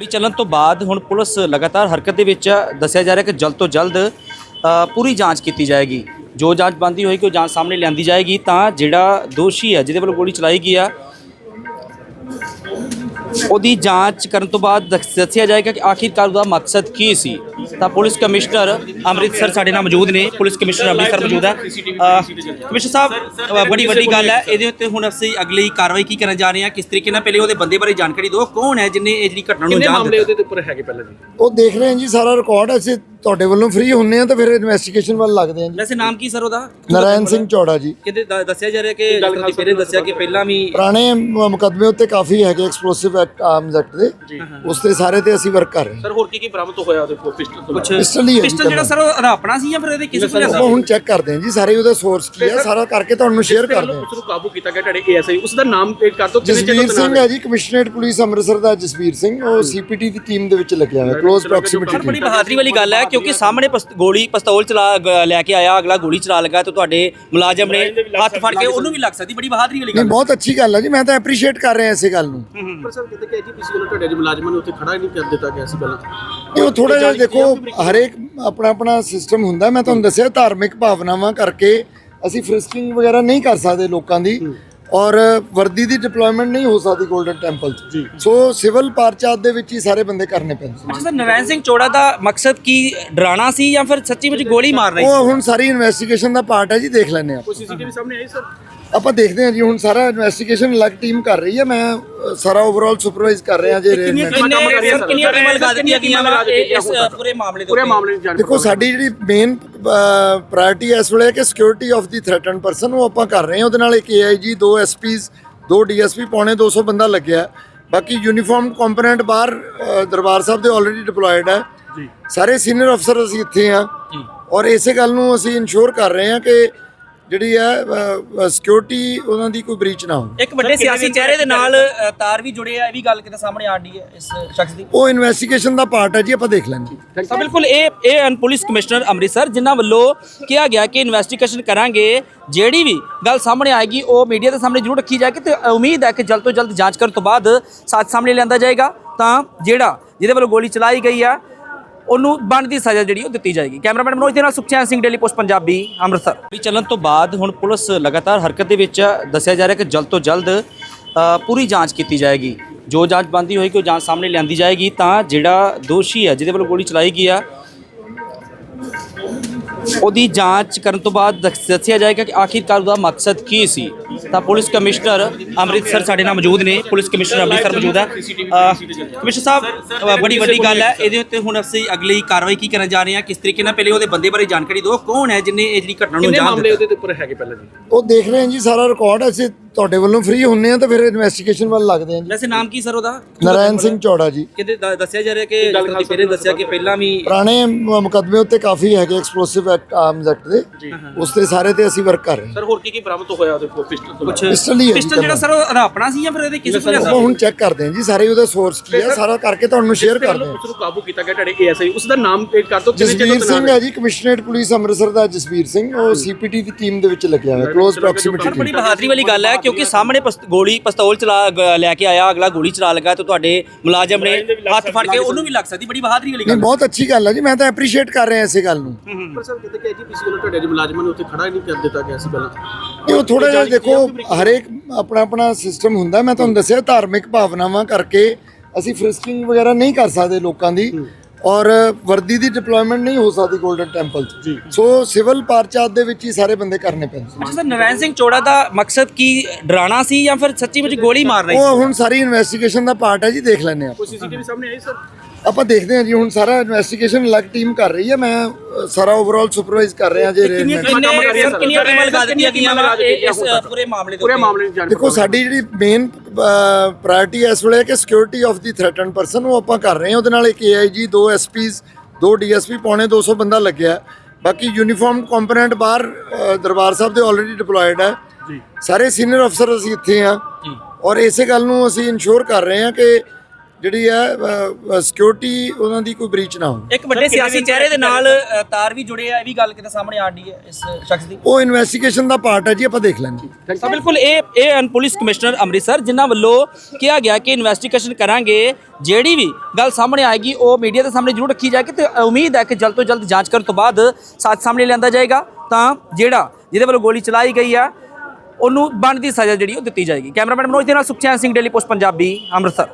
ਗੋਲੀ ਚੱਲਣ ਤੋਂ ਬਾਅਦ ਹੁਣ ਪੁਲਿਸ ਲਗਾਤਾਰ ਹਰਕਤ ਦੇ ਵਿੱਚ ਹੈ। ਦੱਸਿਆ ਜਾ ਰਿਹਾ ਕਿ ਜਲਦ ਤੋਂ ਜਲਦ ਅ, ਪੂਰੀ ਜਾਂਚ ਕੀਤੀ ਜਾਏਗੀ ਜੋ ਜਾਂਚ ਬੰਦੀ ਹੋਏਗੀ ਉਹ ਜਾਂਚ ਸਾਹਮਣੇ ਲਿਆਂਦੀ ਜਾਏਗੀ ਤਾਂ ਜਿਹੜਾ ਦੋਸ਼ੀ ਹੈ ਜਿਹਦੇ ਵੱਲੋਂ ਗੋਲੀ ਚਲਾਈ ਗਈ ਆ ਉਹਦੀ ਜਾਂਚ ਕਰਨ ਤੋਂ ਬਾਅਦ ਦੱਸ- ਦੱਸਿਆ ਜਾਏਗਾ ਕਿ ਆਖਿਰਕਾਰ ਉਹਦਾ ਮਕਸਦ ਕੀ ਸੀ। ਤਾਂ ਪੁਲਿਸ ਕਮਿਸ਼ਨਰ ਅੰਮ੍ਰਿਤਸਰ ਸਾਡੇ ਨਾਲ ਮੌਜੂਦ ਨੇ। ਪੁਲਿਸ ਕਮਿਸ਼ਨਰ ਅੰਮ੍ਰਿਤਸਰ ਮੌਜੂਦ ਹੈ। ਕਮਿਸ਼ਨਰ ਸਾਹਿਬ ਬੜੀ ਵੱਡੀ ਗੱਲ ਹੈ। ਇਹਦੇ ਉੱਤੇ ਹੁਣ ਅਸੀਂ ਅਗਲੀ ਕਾਰਵਾਈ ਕੀ ਕਰਨ ਜਾ ਰਹੇ ਹਾਂ ਕਿਸ ਤਰੀਕੇ ਨਾਲ ਪਹਿਲੇ ਉਹਦੇ ਬੰਦੇ ਬਾਰੇ ਜਾਣਕਾਰੀ ਦਿਓ। ਕੌਣ ਹੈ ਜਿਨੇ ਇਹ ਜਿਹੜੀ ਘਟਨਾ ਨੂੰ ਕਿੰਨੇ ਅੰਜਾਮ ਮਾਮਲੇ ਦਿੱਤਾ? ਉਹਦੇ ਉੱਪਰ ਹੈਗੇ ਪਹਿਲਾਂ ਜੀ? ਉਹ ਦੇਖ ਰਹੇ ਹਾਂ ਜੀ ਸਾਰਾ ਰਿਕਾਰਡ ਅਸੀਂ ਤੁਹਾਡੇ ਵੱਲੋਂ ਫ੍ਰੀ ਹੁੰਨੇ ਆ ਤਾਂ ਫਿਰ ਇਨਵੈਸਟੀਗੇਸ਼ਨ ਵੱਲ ਲੱਗਦੇ ਹਾਂ ਜੀ। ਵੈਸੇ ਨਾਮ ਕੀ ਸਰ ਉਹਦਾ? ਨਰਾਇਣ ਸਿੰਘ ਚੌੜਾ ਜੀ। ਕਿਤੇ ਦ- ਦੱਸਿਆ ਜਾ ਰਿਹਾ ਕਿ ਤਰ੍ਹਾਂ ਦੀ ਪਹਿਲੇ ਦੱਸਿਆ ਕਿ ਪਹਿਲਾਂ ਵੀ ਪੁਰਾਣੇ ਮ- ਮੁਕੱਦਮੇ ਉੱਤੇ ਕਾਫੀ ਹੈਗੇ ਐਕਸਪਲੋਸਿਵ ਐਕਟ ਆਰਮਸ ਐਕਟ ਦੇ। ਉਸ ਤੇ ਸਾਰੇ ਤੇ ਅਸੀਂ ਵਰਕ ਕਰ ਰਹੇ ਹਾਂ। ਸਰ ਹੋਰ ਕੀ ਕੀ ਬਰਾਮਦ ਹੋਇਆ ਉਹਦੇ ਕੋਲ? ਪਿਸਟਲ ਤੋਂ ਕੁਝ ਪਿਸਟਲ ਹੀ ਹੈ ਜੀ ਪਿਸਟਲ ਜਿਹੜਾ ਸਰ ਉਹਦਾ ਆਪਣਾ ਸੀ ਜਾਂ ਫਿਰ ਇਹਦੇ ਕਿਸੇ ਕੋਲ ਲਿਆਂਦਾ? ਉਹ ਹੁਣ ਚੈੱਕ ਕਰਦੇ ਹਾਂ ਜੀ ਸਾਰੇ ਉਹਦਾ ਸੋਰਸ ਕੀ ਹੈ ਸਾਰਾ ਕਰਕੇ ਤੁਹਾਨੂੰ ਸ਼ੇਅਰ ਕਰਦੇ ਹਾਂ। ਉਸ ਨੂੰ ਕਾਬੂ ਕੀਤਾ ਗਿਆ ਤੁਹਾਡੇ ਏਐਸਆਈ ਉਸ ਦਾ ਨਾਮ ਕਰ ਦੋ ਕਿੰਨੇ ਜਸਵੀਰ ਚਿਰ ਸਿੰਘ ਹੈ ਜੀ ਕਮਿਸ਼ਨਰੇਟ ਪੁਲਿਸ ਅੰਮ੍ਰਿਤਸਰ ਦਾ ਜਸਵੀਰ ਸਿੰਘ ਉਹ ਸੀਪੀਟੀ ਦੀ ਟੀਮ ਦੇ ਵਿੱਚ ਲੱਗਿਆ ਹੋਇਆ ਕਲੋਜ਼ ਪ੍ਰੋਕਸੀਮਿਟੀ ਬੜੀ ਬਹਾਦਰੀ ਵਾਲੀ ਗੱਲ ਹੈ ਕਿਉਂਕਿ ਸਾਹਮਣੇ ਪਸ- ਗੋਲੀ ਪਿਸਤੌਲ ਚਲਾ ਗ- ਲੈ ਕੇ ਆਇਆ ਅਗਲਾ ਗੋਲੀ ਚਲਾ ਲਗਾ ਤੇ ਤੁਹਾਡੇ ਮੁਲਾਜ਼ਮ ਨੇ ਹੱਥ ਫੜ ਕੇ ਉਹਨੂੰ ਵੀ ਲੱਗ ਸਕਦੀ ਬੜੀ ਬਹਾਦਰੀ ਵਾਲੀ ਨਹੀਂ ਗੱਲ ਬਹੁਤ ਅੱਛੀ ਗੱਲ ਹੈ ਜੀ ਮੈਂ ਤਾਂ ਐਪਰੀਸ਼ੀਏਟ ਕਰ ਰਿਹਾ ਇਸੇ ਗੱਲ ਨੂੰ। ਪਰ ਸਰ ਕਿਤੇ ਕਿ ਐਜੀਪੀਸੀ ਵੱਲੋਂ ਤੁਹਾਡੇ ਮੁਲਾਜ਼ਮਾਂ ਨੂੰ ਉੱਥੇ ਖੜਾ ਹੀ ਨਹੀਂ ਕਰ ਦਿੱਤਾ ਗਿਆ ਸੀ ਪਹਿਲਾਂ। ਇਹ ਉਹ ਥੋੜਾ ਜਿਹਾ ਦੇਖੋ ਹਰੇਕ ਆਪਣਾ ਆਪਣਾ ਸਿਸਟਮ ਹੁੰਦਾ ਮੈਂ ਤੁਹਾਨੂੰ ਦੱਸਿਆ ਧਾਰਮਿਕ ਭਾਵਨਾਵਾਂ ਕਰਕੇ ਅਸੀਂ ਫ੍ਰਿਸਕਿੰਗ ਵਗੈਰਾ ਨਹੀਂ ਕਰ ਸਕਦੇ ਲੋਕਾਂ ਦੀ। ਔਰ ਵਰਦੀ ਦੀ ਡਿਪਲੋਇਮੈਂਟ ਨਹੀਂ ਹੋ ਸਕਦੀ 골ਡਨ ਟੈਂਪਲ 'ਚ ਸੋ ਸਿਵਲ ਪਾਰਚਾਤ ਦੇ ਵਿੱਚ ਹੀ ਸਾਰੇ ਬੰਦੇ ਕਰਨੇ ਪੈਂਦੇ ਅੱਛਾ ਸਰ ਨਰੈਣ ਸਿੰਘ ਚੋੜਾ ਦਾ ਮਕਸਦ ਕੀ ਡਰਾਣਾ ਸੀ ਜਾਂ ਫਿਰ ਸੱਚੀ ਵਿੱਚ ਗੋਲੀ ਮਾਰ ਰਹੀ ਸੀ? ਉਹ ਹੁਣ ਸਾਰੀ ਇਨਵੈਸਟੀਗੇਸ਼ਨ ਦਾ ਪਾਰਟ ਹੈ ਜੀ ਦੇਖ ਲੈਂਦੇ ਹਾਂ ਕੋਈ ਸੀਸੀਟੀਵੀ ਸਾਹਮਣੇ ਆਈ ਸਰ? ਆਪਾਂ ਦੇਖਦੇ ਹਾਂ ਜੀ ਹੁਣ ਸਾਰਾ ਇਨਵੈਸਟੀਗੇਸ਼ਨ ਅਲੱਗ ਟੀਮ ਕਰ ਰਹੀ ਹੈ ਮੈਂ ਸਾਰਾ ਓਵਰਆਲ ਸੁਪਰਵਾਈਜ਼ ਕਰ ਰਿਹਾ ਜੇ ਕਿੰਨੀਆਂ ਸਰ? ਕਿੰਨੀਆਂ ਟੀਮਾਂ ਲਗਾ ਦਿੱਤੀਆਂ ਗਈਆਂ ਵਾ ਇਹ- ਇਸ ਪੂਰੇ ਮਾਮਲੇ ਦੇ ਪੂਰੇ ਉੱਤੇ? ਮਾਮਲੇ ਦੀ ਜਾਂਚ ਦੇਖੋ ਸਾਡੀ ਜਿਹੜੀ ਮੇਨ ਪ੍ਰਾਇੋਰਟੀ ਇਸ ਵੇਲੇ ਹੈ ਕਿ security of the threatened person ਉਹ ਆਪਾਂ ਕਰ ਰਹੇ ਹਾਂ। ਉਹਦੇ ਨਾਲ ਇੱਕ ਏਆਈਜੀ ਦੋ ਐਸਪੀਸ ਦੋ ਡੀਐਸਪੀ ਪੌਣੇ 200 ਬੰਦਾ ਲੱਗਿਆ। ਹੈ। ਬਾਕੀ ਯੂਨੀਫਾਰਮ ਕੰਪੋਨੈਂਟ ਬਾਹਰ ਦਰਬਾਰ ਸਾਹਿਬ ਦੇ ਆਲਰੇਡੀ ਡਿਪਲੋਇਡ ਹੈ। ਜੀ। ਸਾਰੇ ਸੀਨੀਅਰ ਅਫਸਰ ਅਸੀਂ ਇੱਥੇ ਆ ਔਰ ਇਸੇ ਗੱਲ ਨੂੰ ਅਸੀਂ ਇਨਸ਼ੋਰ ਕਰ ਰਹੇ ਹਾਂ ਕਿ ਜਿਹੜੀ ਹੈ ਸਿਕਿਉਰਿਟੀ ਉਹਨਾਂ ਦੀ ਕੋਈ ਬ੍ਰੀਚ ਨਾ ਹੋਵੇ। ਇੱਕ ਵੱਡੇ ਸਿਆਸੀ ਚਿਹਰੇ ਦੇ ਨਾਲ ਤਾਰ ਵੀ ਜੁੜੇ ਆ ਇਹ ਵੀ ਗੱਲ ਕਿਤੇ ਸਾਹਮਣੇ ਆਡੀ ਹੈ ਇਸ ਸ਼ਖਸ ਦੀ। ਉਹ ਇਨਵੈਸਟੀਗੇਸ਼ਨ ਦਾ ਪਾਰਟ ਹੈ ਜੀ ਆਪਾਂ ਦੇਖ ਲੈਂਦੇ ਤਾਂ ਬਿਲਕੁਲ ਇਹ ਇਹ ਪੁਲਿਸ ਕਮਿਸ਼ਨਰ ਅੰਮ੍ਰਿਤਸਰ ਜਿਨ੍ਹਾਂ ਵੱਲੋਂ ਕਿਹਾ ਗਿਆ ਕਿ ਇਨਵੈਸਟੀਗੇਸ਼ਨ ਕਰਾਂਗੇ ਜਿਹੜੀ ਵੀ ਗੱਲ ਸਾਹਮਣੇ ਆਏਗੀ ਉਹ ਮੀਡੀਆ ਦੇ ਸਾਹਮਣੇ ਜ਼ਰੂਰ ਰੱਖੀ ਜਾਏਗੀ ਤੇ ਉਮੀਦ ਹੈ ਕਿ ਜਲਦ ਤੋਂ ਜਲਦ ਜਾਂਚ ਕਰਨ ਤੋਂ ਬਾਅਦ ਸੱਚ ਸਾਹਮਣੇ ਲਿਆਂਦਾ ਜਾਏਗਾ। ਤਾਂ ਜਿਹੜਾ ਜਿਹਦੇ ਵੱਲੋਂ ਗੋਲੀ ਚਲਾਈ ਗਈ ਆ ਉਹਨੂੰ ਬਣਦੀ ਸਜ਼ਾ ਜਿਹੜੀ ਉਹ ਦਿੱਤੀ ਜਾਏਗੀ। ਕੈਮਰਾਮੈਨ ਮਨੋਜ ਦੇ ਨਾਲ ਸੁਖਚੈਨ ਸਿੰਘ, ਡੇਲੀ ਪੋਸਟ ਪੰਜਾਬੀ, ਅੰਮ੍ਰਿਤਸਰ। ਗੋਲੀ ਚੱਲਣ ਤੋਂ ਬਾਅਦ ਹੁਣ ਪੁਲਿਸ ਲਗਾਤਾਰ ਹਰਕਤ ਦੇ ਵਿੱਚ ਦੱਸਿਆ ਜਾ ਰਿਹਾ ਕਿ ਜਲਦ ਤੋਂ ਜਲਦ ਪੂਰੀ ਜਾਂਚ ਕੀਤੀ ਜਾਏਗੀ। ਜੋ ਜਾਂਚ ਬੰਦੀ ਹੋਏਗੀ ਉਹ ਜਾਂਚ ਸਾਹਮਣੇ ਲਿਆਂਦੀ ਜਾਏਗੀ। ਤਾਂ ਜਿਹੜਾ ਦੋਸ਼ੀ ਹੈ, ਜਿਹਦੇ ਵੱਲੋਂ ਗੋਲੀ ਚਲਾਈ ਗਈ ਆ ਉਹਦੀ ਜਾਂਚ ਕਰਨ ਤੋਂ ਬਾਅਦ ਦੱਸ- ਦੱਸਿਆ ਜਾਏਗਾ ਕਿ ਆਖਿਰਕਾਰ ਉਹਦਾ ਮਕਸਦ ਕੀ ਸੀ। ਤਾਂ ਪੁਲਿਸ ਕਮਿਸ਼ਨਰ ਅੰਮ੍ਰਿਤਸਰ ਸਾਡੇ ਨਾਲ ਮੌਜੂਦ ਨੇ। ਪੁਲਿਸ ਕਮਿਸ਼ਨਰ ਅੰਮ੍ਰਿਤਸਰ ਮੌਜੂਦ ਹੈ। ਕਮਿਸ਼ਨਰ ਸਾਹਿਬ ਬੜੀ ਵੱਡੀ ਗੱਲ ਹੈ। ਇਹਦੇ ਉੱਤੇ ਹੁਣ ਅਸੀਂ ਅਗਲੀ ਕਾਰਵਾਈ ਕੀ ਕਰਨ ਜਾ ਰਹੇ ਹਾਂ? ਕਿਸ ਤਰੀਕੇ ਨਾਲ ਪਹਿਲੇ ਉਹਦੇ ਬੰਦੇ ਬਾਰੇ ਜਾਣਕਾਰੀ ਦਿਓ? ਕੌਣ ਹੈ ਜਿਨੇ ਇਹ ਜਿਹੜੀ ਘਟਨਾ ਨੂੰ ਕਿੰਨੇ ਅੰਜਾਮ ਮਾਮਲੇ ਦਿੱਤਾ ਉਹਦੇ ਉੱਪਰ ਹੈਗੇ ਪਹਿਲਾਂ ਜੀ? ਉਹ ਦੇਖ ਰਹੇ ਹਾਂ ਜੀ ਸਾਰਾ ਰਿਕਾਰਡ ਅਸੀਂ ਤੁਹਾਡੇ ਵੱਲੋਂ ਫ੍ਰੀ ਹੁੰਨੇ ਆ ਤਾਂ ਫਿਰ ਇਨਵੈਸਟੀਗੇਸ਼ਨ ਵੱਲ ਲੱਗਦੇ ਹਾਂ ਜੀ। ਵੈਸੇ ਨਾਮ ਕੀ ਸਰ ਉਹਦਾ? ਨਰਾਇਣ ਸਿੰਘ ਚੌੜਾ ਜੀ। ਕਿਤੇ ਦੱਸਿਆ ਜਾ ਰਿਹਾ ਕਿ ਪਹਿਲੇ ਦੱਸਿਆ ਕਿ ਪਹਿਲਾਂ ਵੀ ਪੁਰਾਣੇ ਮੁਕੱਦਮੇ ਉੱਤੇ ਕਾਫੀ ਹੈਗੇ ਐਕਸਪਲੋਸਿਵ ਐਕਟ ਆਰਮਸ ਐਕਟ ਦੇ। ਉਸ ਤੇ ਸਾਰੇ ਤੇ ਅਸੀਂ ਵਰਕ ਕਰ ਰਹੇ ਹਾਂ। ਸਰ ਹੋਰ ਕੀ ਕੀ ਬਰਾਮਦ ਹੋਇਆ ਉਹਦੇ ਕੋਲ? ਪਿਸਟਲ ਤੋਂ ਕੁਝ ਪਿਸਟਲ ਹੀ ਹੈ ਜਿਹੜਾ ਸਰ ਉਹਦਾ ਆਪਣਾ ਸੀ ਜਾਂ ਫਿਰ ਇਹਦੇ ਕਿਸੇ ਕੋਲ ਲਿਆਂਦਾ ਆਪਾਂ ਹੁਣ ਚੈੱਕ ਕਰਦੇ ਹਾਂ ਜੀ ਸਾਰੇ ਉਹਦਾ ਸੋਰਸ ਕੀ ਹੈ ਸਾਰਾ ਕਰਕੇ ਤੁਹਾਨੂੰ ਸ਼ੇਅਰ ਕਰਦੇ ਹਾਂ। ਉਸ ਨੂੰ ਕਾਬੂ ਕੀਤਾ ਗਿਆ ਤੁਹਾਡੇ ਏਐਸਆਈ ਉਸ ਦਾ ਨਾਮ ਇਹ ਕਰ ਦੋ ਕਿੰਨੇ ਚਿਰ ਜਸਵੀਰ ਸਿੰਘ ਹੈ ਜੀ ਕਮਿਸ਼ਨਰੇਟ ਪੁਲਿਸ ਅੰਮ੍ਰਿਤਸਰ ਦਾ ਜਸਵੀਰ ਸਿੰਘ। ਉਹ ਸੀਪੀਟੀ ਦੀ ਟੀਮ ਦੇ ਵਿੱਚ ਲੱਗਿਆ ਹੋਇਆ ਕਲੋਜ਼ ਪ੍ਰੋਕਸੀਮਿਟੀ ਬੜੀ ਬਹਾਦਰੀ ਵਾਲੀ ਗੱਲ ਹੈ ਕਿਉਂਕਿ ਸਾਹਮਣੇ ਗੋਲੀ ਪਿਸਤੌਲ ਚਲਾ ਲੈ ਕੇ ਆਇਆ ਅਗਲਾ ਗੋਲੀ ਚਲਾ ਲਗਾ ਤੇ ਤੁਹਾਡੇ ਮੁਲਾਜ਼ਮ ਨੇ ਹੱਥ ਫੜ ਕੇ ਉਹਨੂੰ ਵੀ ਲੱਗ ਸਕਦੀ ਬੜੀ ਬਹਾਦਰੀ ਵਾਲੀ ਗੱਲ ਬਹੁਤ ਅੱਛੀ ਗੱਲ ਹੈ ਜੀ ਮੈਂ ਤਾਂ ਐਪਰੀਸ਼ੀਏਟ ਕਰ ਰਿਹਾ ਇਸੇ ਗੱਲ ਨੂੰ। ਪਰ ਸਰ ਕਿਤੇ ਕਿ ਐਜੀਪੀਸੀ ਵੱਲੋਂ ਤੁਹਾਡੇ ਮੁਲਾਜ਼ਮਾਂ ਨੂੰ ਉੱਥੇ ਖੜਾ ਹੀ ਨਹੀਂ ਕਰ ਦਿੱਤਾ ਗਿਆ ਸੀ ਪਹਿਲਾਂ? ਇਹ ਉਹ ਥੋੜਾ ਜਿਹਾ ਦੇਖੋ ਹਰੇਕ ਆਪਣਾ ਆਪਣਾ ਸਿਸਟਮ ਹੁੰਦਾ ਮੈਂ ਤੁਹਾਨੂੰ ਦੱਸਿਆ ਧਾਰਮਿਕ ਭਾਵਨਾਵਾਂ ਕਰਕੇ ਅਸੀਂ ਫ੍ਰਿਸਕਿੰਗ ਵਗੈਰਾ ਨਹੀਂ ਕਰ ਸਕਦੇ ਲੋਕਾਂ ਦੀ ਔਰ ਵਰਦੀ ਦੀ ਡਿਪਲੋਇਮੈਂਟ ਨਹੀਂ ਹੋ ਸਕਦੀ 골ਡਨ ਟੈਂਪਲ 'ਚ ਸੋ ਸਿਵਲ ਪਾਰਚਾਤ ਦੇ ਵਿੱਚ ਹੀ ਸਾਰੇ ਬੰਦੇ ਕਰਨੇ ਪੈਂਦੇ ਸਰ ਨਰੈਣ ਸਿੰਘ ਚੋੜਾ ਦਾ ਮਕਸਦ ਕੀ ਡਰਾਣਾ ਸੀ ਜਾਂ ਫਿਰ ਸੱਚੀ ਵਿੱਚ ਗੋਲੀ ਮਾਰ ਰਹੀ ਸੀ? ਉਹ ਹੁਣ ਸਾਰੀ ਇਨਵੈਸਟੀਗੇਸ਼ਨ ਦਾ ਪਾਰਟ ਹੈ ਜੀ ਦੇਖ ਲੈਂਦੇ ਹਾਂ ਕੋਈ ਸੀਸੀਟੀਵੀ ਸਾਹਮਣੇ ਆਈ ਸਰ? ਆਪਾਂ ਦੇਖਦੇ ਹਾਂ ਜੀ ਹੁਣ ਸਾਰਾ ਇਨਵੈਸਟੀਗੇਸ਼ਨ ਅਲੱਗ ਟੀਮ ਕਰ ਰਹੀ ਹੈ ਮੈਂ ਸਾਰਾ ਓਵਰਆਲ ਸੁਪਰਵਾਈਜ਼ ਕਰ ਰਿਹਾ ਜੇ ਕਿੰਨੀਆਂ ਸਰ ਕਿੰਨੀਆਂ ਟੀਮਾਂ ਲਗਾ ਦਿੱਤੀਆਂ ਗਈਆਂ ਵਾ ਇਹ- ਇਸ ਪੂਰੇ ਮਾਮਲੇ ਦੇ ਪੂਰੇ ਉੱਤੇ? ਮਾਮਲੇ ਦੀ ਜਾਂਚ ਦੇਖੋ ਸਾਡੀ ਜਿਹੜੀ ਮੇਨ ਪ੍ਰਾਇੋਰਟੀ ਇਸ ਵੇਲੇ ਹੈ ਕਿ security of the threatened person ਉਹ ਆਪਾਂ ਕਰ ਰਹੇ ਹਾਂ। ਉਹਦੇ ਨਾਲ ਇੱਕ ਏਆਈਜੀ ਦੋ ਐਸਪੀਸ ਦੋ ਡੀਐਸਪੀ ਪੌਣੇ 200 ਬੰਦਾ ਲੱਗਿਆ। ਹੈ। ਬਾਕੀ ਯੂਨੀਫਾਰਮ ਕੰਪੋਨੈਂਟ ਬਾਹਰ ਦਰਬਾਰ ਸਾਹਿਬ ਦੇ ਆਲਰੇਡੀ ਡਿਪਲੋਇਡ ਹੈ। ਜੀ। ਸਾਰੇ ਸੀਨੀਅਰ ਅਫਸਰ ਅਸੀਂ ਇੱਥੇ ਆ ਜੀ। ਔਰ ਇਸੇ ਗੱਲ ਨੂੰ ਅਸੀਂ ਇਨਸ਼ੋਰ ਕਰ ਰਹੇ ਹਾਂ ਕਿ ਜਿਹੜੀ ਹੈ ਸਿਕਿਉਰਿਟੀ ਉਹਨਾਂ ਦੀ ਕੋਈ ਬ੍ਰੀਚ ਨਾ ਹੋਵੇ। ਇੱਕ ਵੱਡੇ ਸਿਆਸੀ ਚਿਹਰੇ ਦੇ ਨਾਲ ਤਾਰ ਵੀ ਜੁੜੇ ਆ ਇਹ ਵੀ ਗੱਲ ਕਿਤੇ ਸਾਹਮਣੇ ਆਣੀ ਹੈ ਇਸ ਸ਼ਖਸ ਦੀ। ਉਹ ਇਨਵੈਸਟੀਗੇਸ਼ਨ ਦਾ ਪਾਰਟ ਹੈ ਜੀ ਆਪਾਂ ਦੇਖ ਲੈਂਗੇ ਤਾਂ ਬਿਲਕੁਲ ਇਹ ਇਹ ਹਨ ਪੁਲਿਸ ਕਮਿਸ਼ਨਰ ਅੰਮ੍ਰਿਤਸਰ ਜਿਨ੍ਹਾਂ ਵੱਲੋਂ ਕਿਹਾ ਗਿਆ ਕਿ ਇਨਵੈਸਟੀਗੇਸ਼ਨ ਕਰਾਂਗੇ ਜਿਹੜੀ ਵੀ ਗੱਲ ਸਾਹਮਣੇ ਆਏਗੀ ਉਹ ਮੀਡੀਆ ਦੇ ਸਾਹਮਣੇ ਜ਼ਰੂਰ ਰੱਖੀ ਜਾਏਗੀ ਤੇ ਉਮੀਦ ਹੈ ਕਿ ਜਲਦ ਤੋਂ ਜਲਦ ਜਾਂਚ ਕਰਨ ਤੋਂ ਬਾਅਦ ਸੱਚ ਸਾਹਮਣੇ ਲਿਆਂਦਾ ਜਾਏਗਾ। ਤਾਂ ਜਿਹੜਾ ਜਿਹਦੇ ਵੱਲੋਂ ਗੋਲੀ ਚਲਾਈ ਗਈ ਆ ਉਹਨੂੰ ਬਣਦੀ ਸਜ਼ਾ ਜਿਹੜੀ ਉਹ ਦਿੱਤੀ ਜਾਏਗੀ। ਕੈਮਰਾਮੈਨ ਮਨੋਜ ਦੇ ਨਾਲ ਸੁਖਚੈਨ ਸਿੰਘ ਡੇਲੀ ਪੋਸਟ ਪੰਜਾਬੀ ਅੰਮ੍ਰਿਤਸਰ।